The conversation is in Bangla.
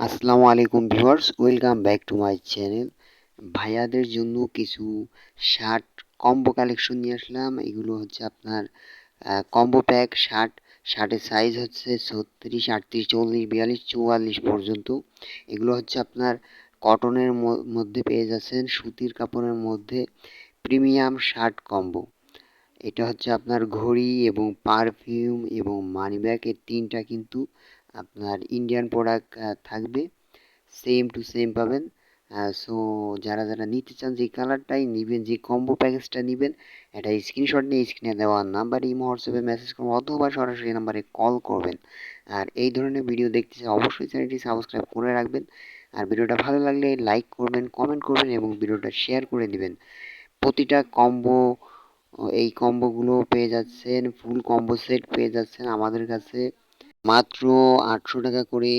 আসসালামু আলাইকুম viewers, welcome back to my channel. ভাইয়াদের জন্য কিছু শার্ট কম্বো কালেকশন নিয়ে আসলাম। এগুলো হচ্ছে আপনার কম্বো প্যাক, শার্ট। শার্টের সাইজ হচ্ছে ছত্রিশ, আটত্রিশ, চল্লিশ, বিয়াল্লিশ, চুয়াল্লিশ পর্যন্ত। এগুলো হচ্ছে আপনার কটনের মধ্যে পেয়ে যাচ্ছেন, সুতির কাপড়ের মধ্যে প্রিমিয়াম শার্ট কম্বো। এটা হচ্ছে আপনার ঘড়ি এবং পারফিউম এবং মানি ব্যাগ এর তিনটা কিন্তু আপনার ইন্ডিয়ান প্রোডাক্ট থাকবে। সেম টু সেম পাবেন। সো যারা যারা নিতে চান যে কালারটাই নেবেন, যে কম্বো প্যাকেজটা নেবেন, এটা স্ক্রিনশট নিয়ে স্ক্রিনে দেওয়া নাম্বার এই হোয়াটসঅ্যাপে মেসেজ করবেন অথবা সরাসরি নাম্বারে কল করবেন। আর এই ধরনের ভিডিও দেখতে চাই অবশ্যই চ্যানেলটি সাবস্ক্রাইব করে রাখবেন। আর ভিডিওটা ভালো লাগলে লাইক করবেন কমেন্ট করবেন এবং ভিডিওটা শেয়ার করে দিবেন। প্রতিটা কম্বো এই কম্বোগুলো পেয়ে যাচ্ছেন ফুল কম্বো সেট পেয়ে যাচ্ছেন আমাদের কাছে। মাত্র আটশো টাকা করে